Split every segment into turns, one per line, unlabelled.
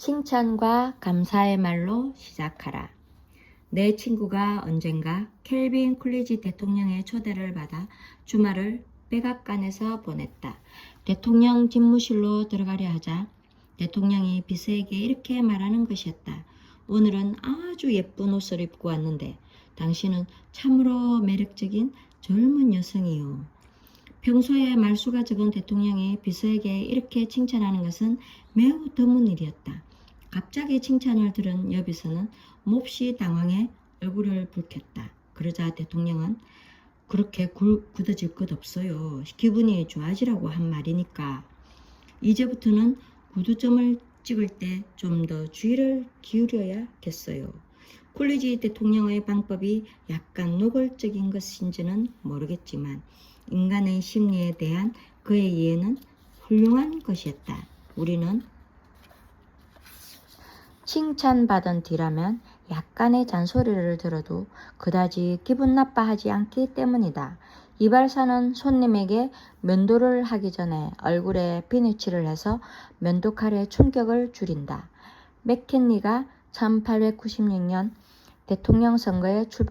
칭찬과 감사의 말로 시작하라. 내 친구가 언젠가 켈빈 쿨리지 대통령의 초대를 받아 주말을 백악관에서 보냈다. 대통령 집무실로 들어가려 하자 대통령이 비서에게 이렇게 말하는 것이었다. 오늘은 아주 예쁜 옷을 입고 왔는데 당신은 참으로 매력적인 젊은 여성이요. 평소에 말수가 적은 대통령이 비서에게 이렇게 칭찬하는 것은 매우 드문 일이었다. 갑자기 칭찬을 들은 여비서는 몹시 당황해 얼굴을 붉혔다. 그러자 대통령은 그렇게 굴, 굳어질 것 없어요. 기분이 좋아지라고 한 말이니까. 이제부터는 구두점을 찍을 때 좀 더 주의를 기울여야겠어요. 콜리지 대통령의 방법이 약간 노골적인 것인지는 모르겠지만 인간의 심리에 대한 그의 이해는 훌륭한 것이었다. 우리는 칭찬받은 뒤라면 약간의 잔소리를 들어도 그다지 기분 나빠하지 않기 때문이다. 이발사는 손님에게 면도를 하기 전에 얼굴에 비누칠을 해서 면도칼에 충격을 줄인다. 맥켄리가 1896년 대통령 선거에 출,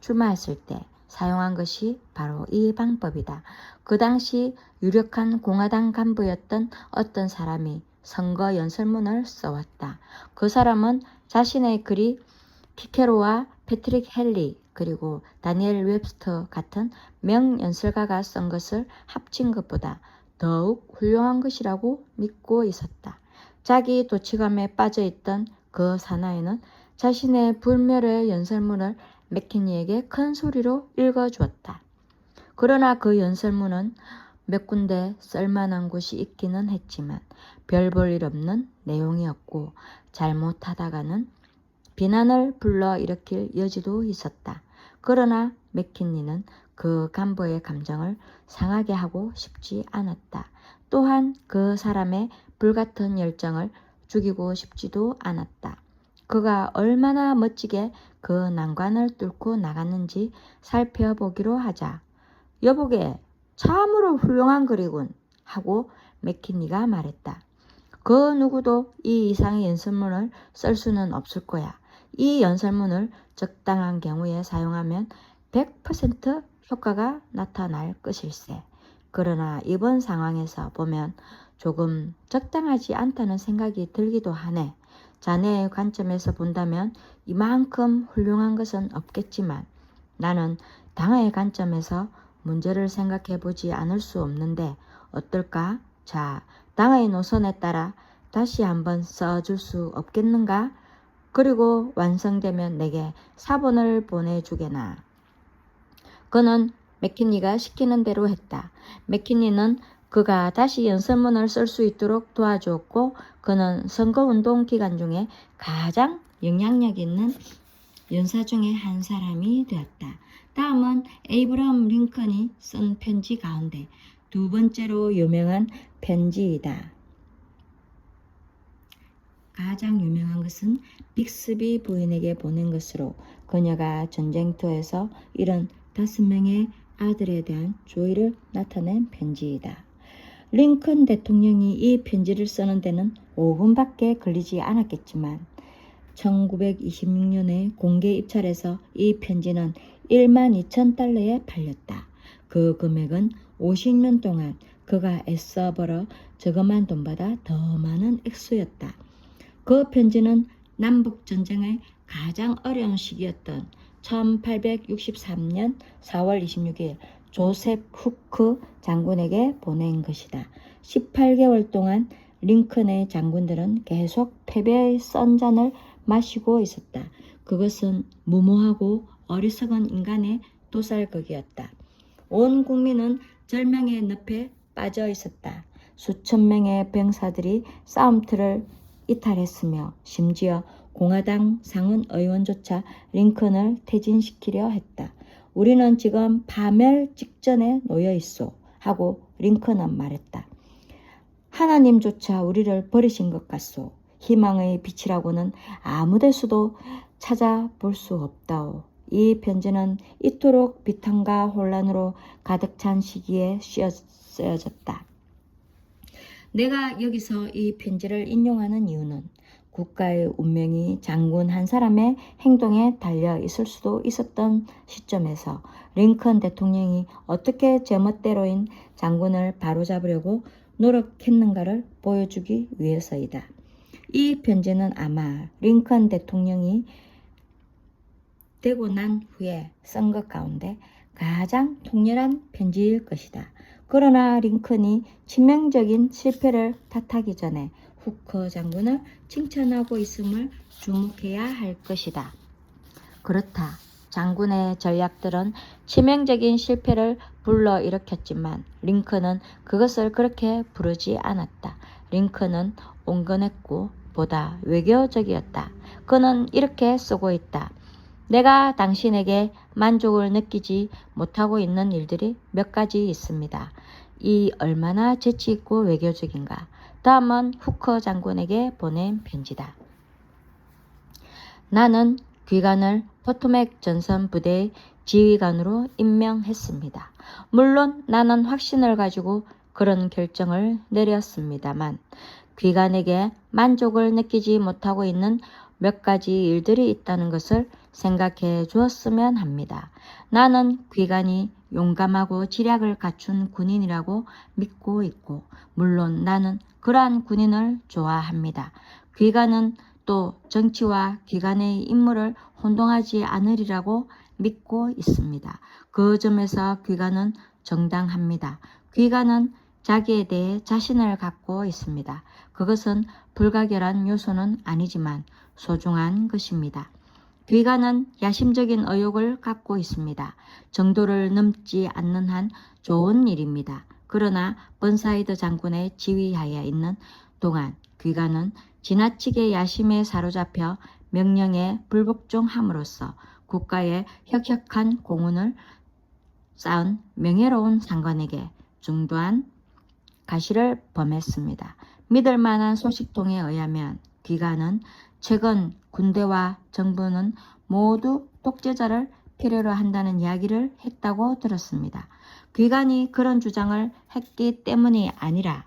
출마했을 때 사용한 것이 바로 이 방법이다. 그 당시 유력한 공화당 간부였던 어떤 사람이 선거 연설문을 써왔다. 그 사람은 자신의 글이 피케로와 패트릭 헨리 그리고 다니엘 웹스터 같은 명연설가가 쓴 것을 합친 것보다 더욱 훌륭한 것이라고 믿고 있었다. 자기 도치감에 빠져 있던 그 사나이는 자신의 불멸의 연설문을 맥키니에게 큰 소리로 읽어 주었다. 그러나 그 연설문은 몇 군데 쓸만한 곳이 있기는 했지만 별 볼 일 없는 내용이었고 잘못하다가는 비난을 불러일으킬 여지도 있었다. 그러나 맥킨리는 그 간부의 감정을 상하게 하고 싶지 않았다. 또한 그 사람의 불같은 열정을 죽이고 싶지도 않았다. 그가 얼마나 멋지게 그 난관을 뚫고 나갔는지 살펴보기로 하자. 여보게, 참으로 훌륭한 글이군. 하고 맥키니가 말했다. 그 누구도 이 이상의 연설문을 쓸 수는 없을 거야. 이 연설문을 적당한 경우에 사용하면 100% 효과가 나타날 것일세. 그러나 이번 상황에서 보면 조금 적당하지 않다는 생각이 들기도 하네. 자네의 관점에서 본다면 이만큼 훌륭한 것은 없겠지만 나는 당의 관점에서 문제를 생각해 보지 않을 수 없는데 어떨까? 자, 당의 노선에 따라 다시 한번 써줄 수 없겠는가? 그리고 완성되면 내게 사본을 보내주게나. 그는 맥키니가 시키는 대로 했다. 맥키니는 그가 다시 연설문을 쓸 수 있도록 도와주었고 그는 선거운동 기간 중에 가장 영향력 있는 연사 중에 한 사람이 되었다. 다음은 에이브럼 링컨이 쓴 편지 가운데 두 번째로 유명한 편지이다. 가장 유명한 것은 빅스비 부인에게 보낸 것으로 그녀가 전쟁터에서 이런 다섯 명의 아들에 대한 조의를 나타낸 편지이다. 링컨 대통령이 이 편지를 쓰는 데는 5분밖에 걸리지 않았겠지만 1926년에 공개 입찰에서 이 편지는 1만 2천 달러에 팔렸다. 그 금액은 50년 동안 그가 애써 벌어 저금한 돈보다 더 많은 액수였다. 그 편지는 남북 전쟁의 가장 어려운 시기였던 1863년 4월 26일 조셉 후크 장군에게 보낸 것이다. 18개월 동안 링컨의 장군들은 계속 패배의 썬잔을 마시고 있었다. 그것은 무모하고 어리석은 인간의 도살극이었다. 온 국민은 절망의 늪에 빠져 있었다. 수천 명의 병사들이 싸움터를 이탈했으며 심지어 공화당 상원 의원조차 링컨을 퇴진시키려 했다. 우리는 지금 파멸 직전에 놓여 있어 하고 링컨은 말했다. 하나님조차 우리를 버리신 것 같소. 희망의 빛이라고는 아무 데서도 찾아볼 수 없다오. 이 편지는 이토록 비탄과 혼란으로 가득 찬 시기에 쓰여졌다. 내가 여기서 이 편지를 인용하는 이유는 국가의 운명이 장군 한 사람의 행동에 달려 있을 수도 있었던 시점에서 링컨 대통령이 어떻게 제멋대로인 장군을 바로잡으려고 노력했는가를 보여주기 위해서이다. 이 편지는 아마 링컨 대통령이 되고 난 후에 쓴 것 가운데 가장 통렬한 편지일 것이다. 그러나 링컨이 치명적인 실패를 탓하기 전에 후커 장군을 칭찬하고 있음을 주목해야 할 것이다. 그렇다. 장군의 전략들은 치명적인 실패를 불러일으켰지만 링컨은 그것을 그렇게 부르지 않았다. 링컨은 온건했고 보다 외교적이었다. 그는 이렇게 쓰고 있다. 내가 당신에게 만족을 느끼지 못하고 있는 일들이 몇 가지 있습니다. 이 얼마나 재치있고 외교적인가. 다음은 후커 장군에게 보낸 편지다. 나는 귀관을 포토맥 전선 부대의 지휘관으로 임명했습니다. 물론 나는 확신을 가지고 그런 결정을 내렸습니다만 귀관에게 만족을 느끼지 못하고 있는 몇 가지 일들이 있다는 것을 생각해 주었으면 합니다. 나는 귀관이 용감하고 지략을 갖춘 군인이라고 믿고 있고, 물론 나는 그러한 군인을 좋아합니다. 귀관은 또 정치와 기관의 임무를 혼동하지 않으리라고 믿고 있습니다. 그 점에서 귀관은 정당합니다. 귀관은 자기에 대해 자신을 갖고 있습니다. 그것은 불가결한 요소는 아니지만 소중한 것입니다. 귀관은 야심적인 의욕을 갖고 있습니다. 정도를 넘지 않는 한 좋은 일입니다. 그러나 번사이드 장군의 지휘하에 있는 동안 귀관은 지나치게 야심에 사로잡혀 명령에 불복종함으로써 국가의 혁혁한 공훈을 쌓은 명예로운 상관에게 중도한 가시를 범했습니다. 믿을 만한 소식통에 의하면 귀관은 최근 군대와 정부는 모두 독재자를 필요로 한다는 이야기를 했다고 들었습니다. 귀관이 그런 주장을 했기 때문이 아니라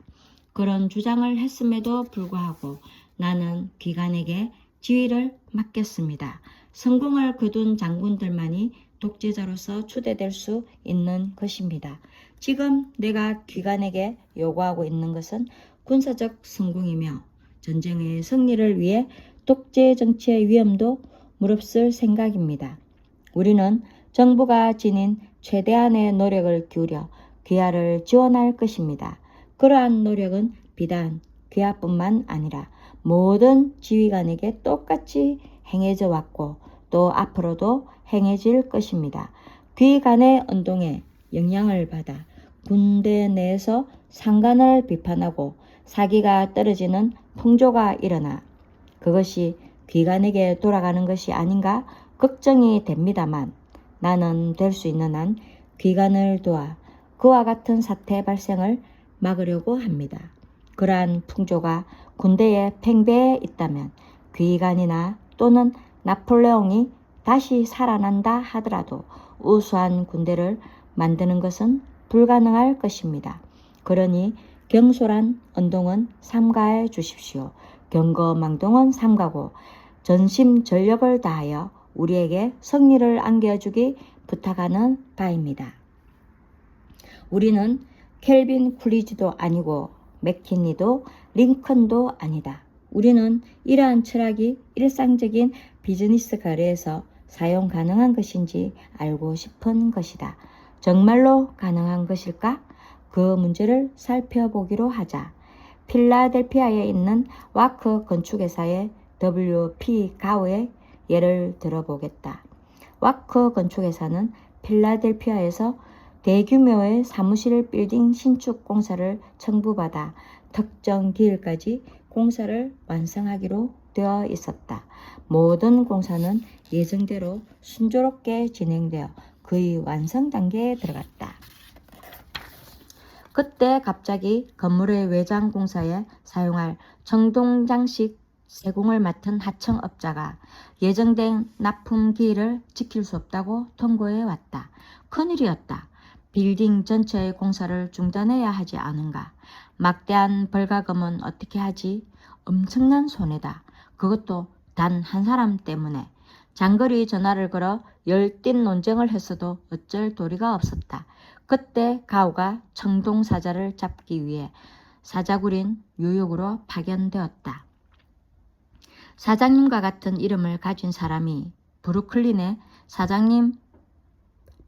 그런 주장을 했음에도 불구하고 나는 귀관에게 지휘를 맡겼습니다. 성공을 거둔 장군들만이 독재자로서 추대될 수 있는 것입니다. 지금 내가 귀관에게 요구하고 있는 것은 군사적 성공이며 전쟁의 승리를 위해 독재 정치의 위험도 무릅쓸 생각입니다. 우리는 정부가 지닌 최대한의 노력을 기울여 귀하를 지원할 것입니다. 그러한 노력은 비단 귀하뿐만 아니라 모든 지휘관에게 똑같이 행해져 왔고 또 앞으로도 행해질 것입니다. 귀간의 운동에 영향을 받아 군대 내에서 상관을 비판하고 사기가 떨어지는 풍조가 일어나 그것이 귀간에게 돌아가는 것이 아닌가 걱정이 됩니다만 나는 될 수 있는 한 귀간을 도와 그와 같은 사태 발생을 막으려고 합니다. 그러한 풍조가 군대에 팽배해 있다면 귀간이나 또는 나폴레옹이 다시 살아난다 하더라도 우수한 군대를 만드는 것은 불가능할 것입니다. 그러니 경솔한 운동은 삼가해 주십시오. 경거망동은 삼가고 전심 전력을 다하여 우리에게 승리를 안겨주기 부탁하는 바입니다. 우리는 켈빈 쿨리지도 아니고 맥킨리도 링컨도 아니다. 우리는 이러한 철학이 일상적인 비즈니스 거래에서 사용 가능한 것인지 알고 싶은 것이다. 정말로 가능한 것일까? 그 문제를 살펴보기로 하자. 필라델피아에 있는 와크 건축회사의 W.P. 가우의 예를 들어보겠다. 와크 건축회사는 필라델피아에서 대규모의 사무실 빌딩 신축 공사를 청부받아 특정 기일까지 공사를 완성하기로 되어 있었다. 모든 공사는 예정대로 순조롭게 진행되어 거의 완성 단계에 들어갔다. 그때 갑자기 건물의 외장 공사에 사용할 청동장식 세공을 맡은 하청업자가 예정된 납품 기일을 지킬 수 없다고 통보해 왔다. 큰일이었다. 빌딩 전체의 공사를 중단해야 하지 않은가. 막대한 벌가금은 어떻게 하지? 엄청난 손해다. 그것도 단 한 사람 때문에 장거리 전화를 걸어 열띤 논쟁을 했어도 어쩔 도리가 없었다. 그때 가오가 청동 사자를 잡기 위해 사자굴인 뉴욕으로 파견되었다. 사장님과 같은 이름을 가진 사람이 브루클린의 사장님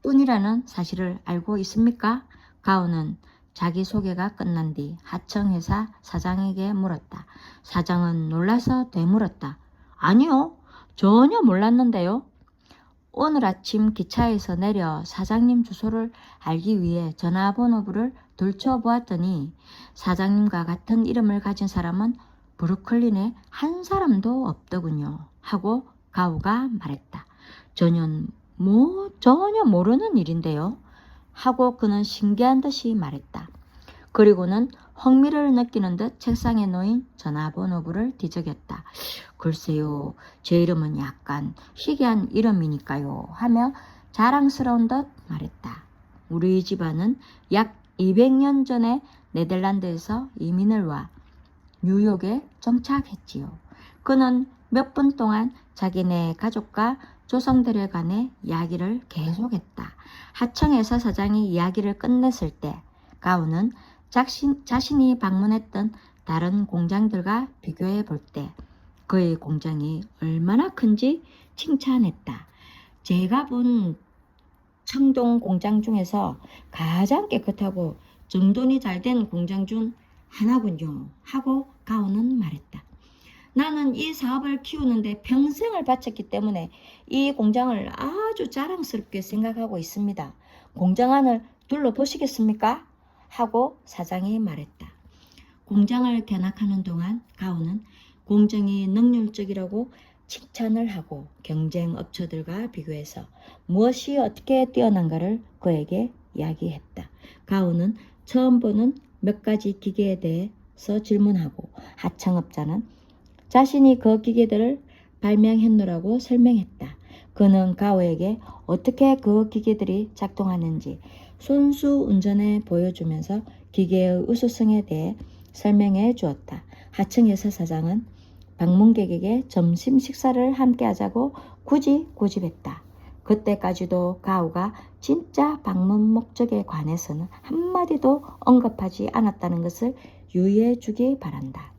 뿐이라는 사실을 알고 있습니까? 가오는 자기소개가 끝난 뒤 하청회사 사장에게 물었다. 사장은 놀라서 되물었다. 아니요, 전혀 몰랐는데요. 오늘 아침 기차에서 내려 사장님 주소를 알기 위해 전화번호부를 들춰보았더니 사장님과 같은 이름을 가진 사람은 브루클린에 한 사람도 없더군요. 하고 가우가 말했다. 전혀 뭐 전혀 모르는 일인데요. 하고 그는 신기한 듯이 말했다. 그리고는 흥미를 느끼는 듯 책상에 놓인 전화번호부를 뒤적였다. 글쎄요, 제 이름은 약간 희귀한 이름이니까요. 하며 자랑스러운 듯 말했다. 우리 집안은 약 200년 전에 네덜란드에서 이민을 와 뉴욕에 정착했지요. 그는 몇 분 동안 자기네 가족과 조상들에 관해 이야기를 계속했다. 하청에서 사장이 이야기를 끝냈을 때 가우는 자신, 자신이 방문했던 다른 공장들과 비교해 볼 때 그의 공장이 얼마나 큰지 칭찬했다. 제가 본 청동 공장 중에서 가장 깨끗하고 정돈이 잘 된 공장 중 하나군요. 하고 가오는 말했다. 나는 이 사업을 키우는데 평생을 바쳤기 때문에 이 공장을 아주 자랑스럽게 생각하고 있습니다. 공장 안을 둘러보시겠습니까? 하고 사장이 말했다. 공장을 견학하는 동안 가오는 공정이 능률적이라고 칭찬을 하고 경쟁 업체들과 비교해서 무엇이 어떻게 뛰어난가를 그에게 이야기했다. 가오는 처음 보는 몇 가지 기계에 대해서 질문하고 하청업자는 자신이 그 기계들을 발명했노라고 설명했다. 그는 가오에게 어떻게 그 기계들이 작동하는지 손수 운전해 보여주면서 기계의 우수성에 대해 설명해 주었다. 하청에서 사장은 방문객에게 점심 식사를 함께 하자고 굳이 고집했다. 그때까지도 가우가 진짜 방문 목적에 관해서는 한마디도 언급하지 않았다는 것을 유의해 주기 바란다.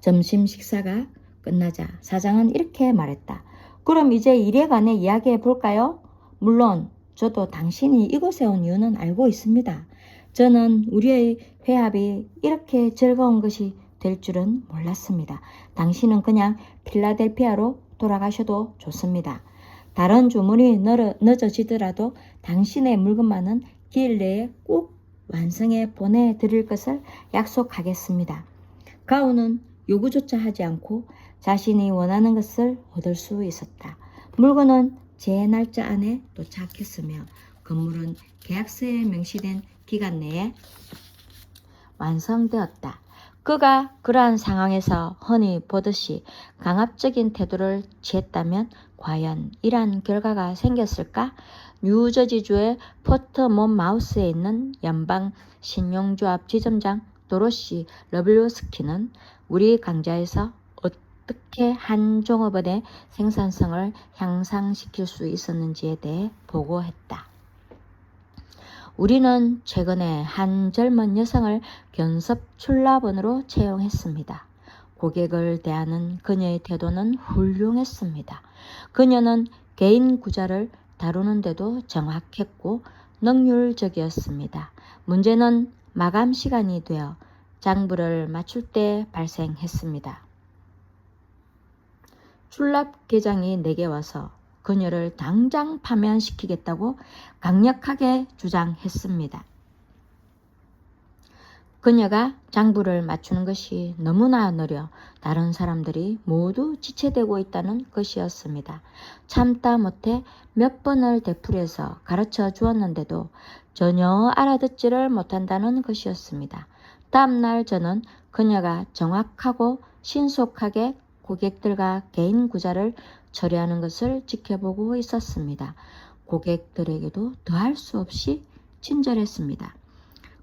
점심 식사가 끝나자 사장은 이렇게 말했다. 그럼 이제 일에 관해 이야기해 볼까요? 물론 저도 당신이 이곳에 온 이유는 알고 있습니다. 저는 우리의 회합이 이렇게 즐거운 것이 될 줄은 몰랐습니다. 당신은 그냥 필라델피아로 돌아가셔도 좋습니다. 다른 주문이 늦어, 늦어지더라도 당신의 물건만은 기일 내에 꼭 완성해 보내드릴 것을 약속하겠습니다. 가우는 요구조차 하지 않고 자신이 원하는 것을 얻을 수 있었다. 물건은 제 날짜 안에 도착했으며 건물은 계약서에 명시된 기간 내에 완성되었다. 그가 그러한 상황에서 흔히 보듯이 강압적인 태도를 취했다면 과연 이러한 결과가 생겼을까? 뉴저지주의 포트 몬 마우스에 있는 연방 신용조합 지점장 도로시 러블로스키는 우리 강좌에서 어떻게 한 종업원의 생산성을 향상시킬 수 있었는지에 대해 보고했다. 우리는 최근에 한 젊은 여성을 견섭 출납원으로 채용했습니다. 고객을 대하는 그녀의 태도는 훌륭했습니다. 그녀는 개인 구자를 다루는데도 정확했고 능률적이었습니다. 문제는 마감 시간이 되어 장부를 맞출 때 발생했습니다. 출납 계장이 내게 와서 그녀를 당장 파면시키겠다고 강력하게 주장했습니다. 그녀가 장부를 맞추는 것이 너무나 느려 다른 사람들이 모두 지체되고 있다는 것이었습니다. 참다 못해 몇 번을 되풀이해서 가르쳐 주었는데도 전혀 알아듣지를 못한다는 것이었습니다. 다음날 저는 그녀가 정확하고 신속하게 고객들과 개인 구자를 처리하는 것을 지켜보고 있었습니다. 고객들에게도 더할 수 없이 친절했습니다.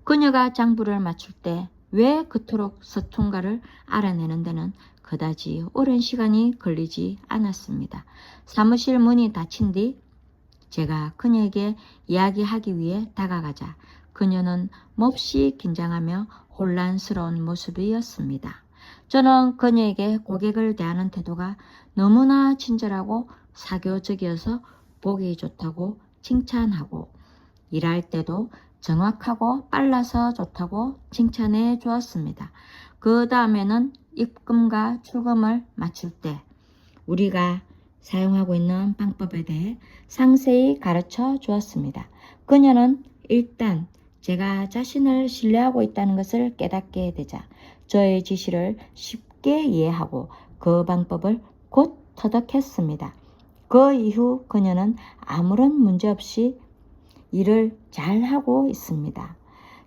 그녀가 장부를 맞출 때 왜 그토록 서툰가를 알아내는 데는 그다지 오랜 시간이 걸리지 않았습니다. 사무실 문이 닫힌 뒤 제가 그녀에게 이야기하기 위해 다가가자 그녀는 몹시 긴장하며 혼란스러운 모습이었습니다. 저는 그녀에게 고객을 대하는 태도가 너무나 친절하고 사교적이어서 보기 좋다고 칭찬하고 일할 때도 정확하고 빨라서 좋다고 칭찬해 주었습니다. 그 다음에는 입금과 출금을 맞출 때 우리가 사용하고 있는 방법에 대해 상세히 가르쳐 주었습니다. 그녀는 일단 제가 자신을 신뢰하고 있다는 것을 깨닫게 되자 저의 지시를 쉽게 이해하고 그 방법을 곧 터득했습니다. 그 이후 그녀는 아무런 문제 없이 일을 잘 하고 있습니다.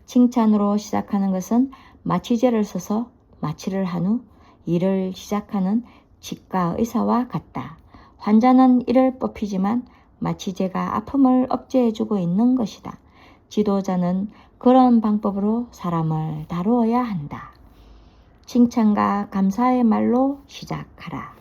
칭찬으로 시작하는 것은 마취제를 써서 마취를 한 후 일을 시작하는 치과 의사와 같다. 환자는 이를 뽑히지만 마취제가 아픔을 억제해주고 있는 것이다. 지도자는 그런 방법으로 사람을 다루어야 한다. 칭찬과 감사의 말로 시작하라.